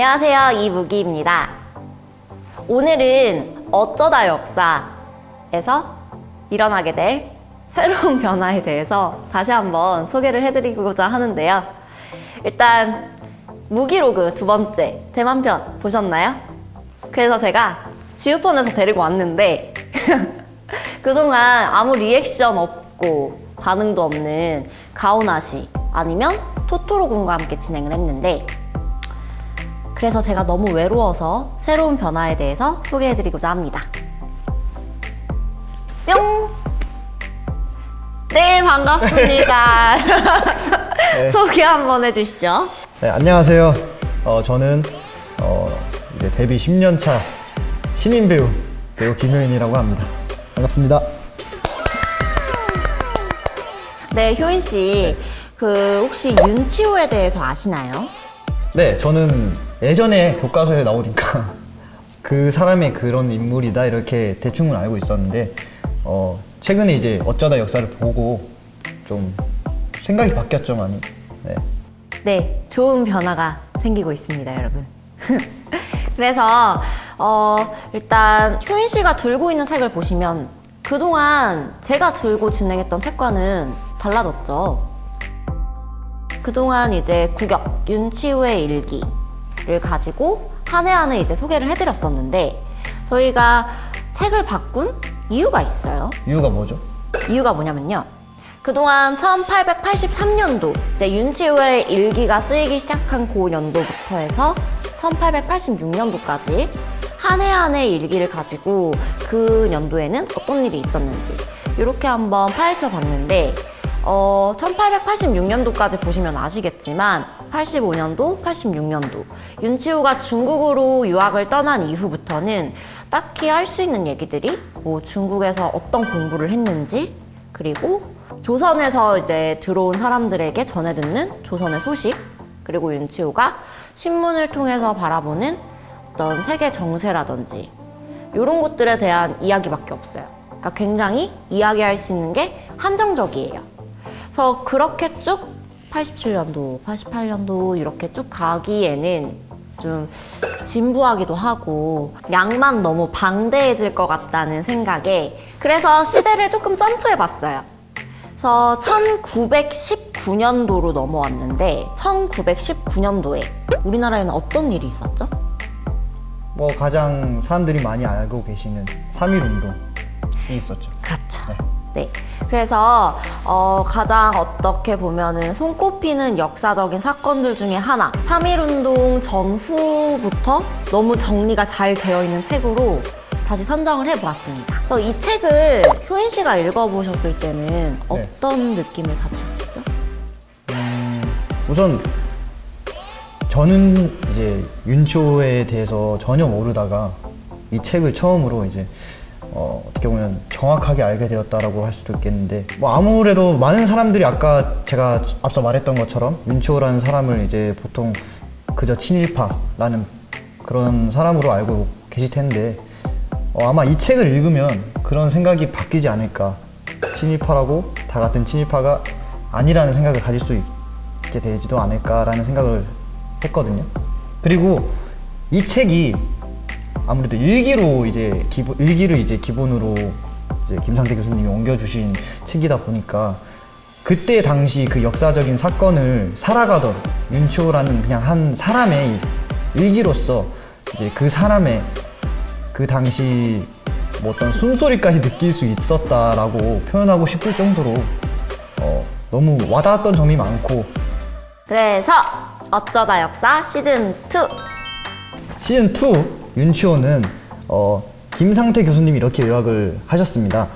안녕하세요. 이무기입니다. 오늘은 어쩌다 역사에서 일어나게 될 새로운 변화에 대해서 다시 한번 소개를 해드리고자 하는데요. 일단 무기로그 두 번째 대만편 보셨나요? 그래서 제가 지우폰에서 데리고 왔는데 그동안 아무 리액션 없고 반응도 없는 가오나시 아니면 토토로 군과 함께 진행을 했는데 그래서 제가 너무 외로워서 새로운 변화에 대해서 소개해드리고자 합니다. 뿅! 네, 반갑습니다. 네. 소개 한번 해주시죠. 네, 안녕하세요. 어, 저는 어, 이제 데뷔 10년 차 신인 배우 배우 김효인이라고 합니다. 반갑습니다. 네, 효인 씨. 그, 혹시 윤치호에 대해서 아시나요? 네, 저는 예전에 교과서에 나오니까 그 사람의 그런 인물이다 이렇게 대충은 알고 있었는데 어, 최근에 이제 어쩌다 역사를 보고 좀 생각이 바뀌었죠 많이. 네. 네, 좋은 변화가 생기고 있습니다, 여러분. 그래서 어, 일단 효인 씨가 들고 있는 책을 보시면 그동안 제가 들고 진행했던 책과는 달라졌죠. 그동안 이제 국역 윤치호의 일기를 가지고 한 해 한 해 이제 소개를 해드렸었는데 저희가 책을 바꾼 이유가 있어요. 이유가 뭐죠? 이유가 뭐냐면요. 그동안 1883년도 이제 윤치호의 일기가 쓰이기 시작한 그 연도부터 해서 1886년도까지 한 해 한 해 일기를 가지고 그 연도에는 어떤 일이 있었는지 이렇게 한번 파헤쳐 봤는데 어, 1886년도까지 보시면 아시겠지만 85년도, 86년도 윤치호가 중국으로 유학을 떠난 이후부터는 딱히 할 수 있는 얘기들이 뭐 중국에서 어떤 공부를 했는지 그리고 조선에서 이제 들어온 사람들에게 전해 듣는 조선의 소식 그리고 윤치호가 신문을 통해서 바라보는 어떤 세계 정세라든지 이런 것들에 대한 이야기밖에 없어요. 그러니까 굉장히 이야기할 수 있는 게 한정적이에요. 그래서 그렇게 쭉 87년도, 88년도 이렇게 쭉 가기에는 좀 진부하기도 하고 양만 너무 방대해질 것 같다는 생각에 그래서 시대를 조금 점프해 봤어요. 그래서 1919년도로 넘어왔는데 1919년도에 우리나라에는 어떤 일이 있었죠? 뭐 가장 사람들이 많이 알고 계시는 3.1 운동이 있었죠. 그렇죠. 네. 네. 그래서 어, 가장 어떻게 보면은 손꼽히는 역사적인 사건들 중에 하나 3.1운동 전후부터 너무 정리가 잘 되어 있는 책으로 다시 선정을 해보았습니다. 그래서 이 책을 효인 씨가 읽어보셨을 때는 어떤 느낌을 가지셨었죠? 음, 우선 저는 이제 윤초에 대해서 전혀 모르다가 이 책을 처음으로 이제 어, 어떻게 보면 정확하게 알게 되었다라고 할 수도 있겠는데 뭐 아무래도 많은 사람들이 아까 제가 앞서 말했던 것처럼 윤초라는 사람을 이제 보통 그저 친일파라는 그런 사람으로 알고 계실 텐데 어, 아마 이 책을 읽으면 그런 생각이 바뀌지 않을까 친일파라고 다 같은 친일파가 아니라는 생각을 가질 수 있게 되지도 않을까라는 생각을 했거든요. 그리고 이 책이 아무래도 일기로 이제 기본 일기를 이제 기본으로 이제 김상태 교수님이 옮겨주신 책이다 보니까 그때 당시 그 역사적인 사건을 살아가던 윤초라는 그냥 한 사람의 일기로서 이제 그 사람의 그 당시 뭐 어떤 숨소리까지 느낄 수 있었다라고 표현하고 싶을 정도로 어, 너무 와닿았던 점이 많고. 그래서 어쩌다 역사 시즌 2 시즌 2 윤치호는 어, 김상태 교수님이 이렇게 요약을 하셨습니다.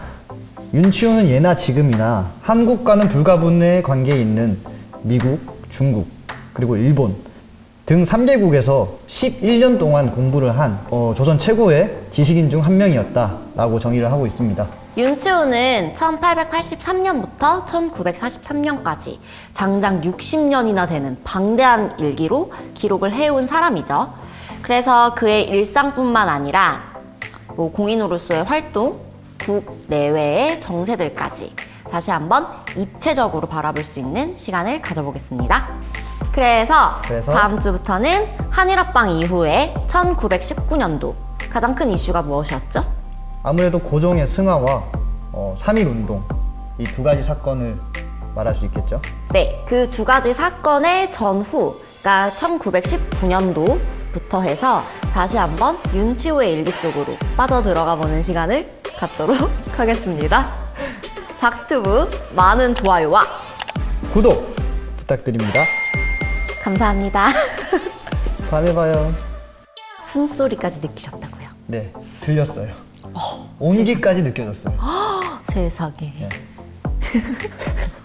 윤치호는 예나 지금이나 한국과는 불가분의 관계에 있는 미국, 중국, 그리고 일본 등 3개국에서 11년 동안 공부를 한 어, 조선 최고의 지식인 중 한 명이었다라고 정의를 하고 있습니다. 윤치호는 1883년부터 1943년까지 장장 60년이나 되는 방대한 일기로 기록을 해온 사람이죠. 그래서 그의 일상뿐만 아니라 뭐 공인으로서의 활동, 국 내외의 정세들까지 다시 한번 입체적으로 바라볼 수 있는 시간을 가져보겠습니다. 그래서, 그래서? 다음 주부터는 한일합방 이후에 1919년도 가장 큰 이슈가 무엇이었죠? 아무래도 고종의 승하와 어, 3.1 운동 이 두 가지 사건을 말할 수 있겠죠. 네, 그 두 가지 사건의 전후, 그러니까 1919년도 부터 해서 다시 한번 윤치호의 일기 속으로 빠져들어가 보는 시간을 갖도록 하겠습니다. 작스튜브 많은 좋아요와 구독 부탁드립니다. 감사합니다. 다음에 봐요. 숨소리까지 느끼셨다고요? 네, 들렸어요. 온기까지 느껴졌어요. 세상에. 네.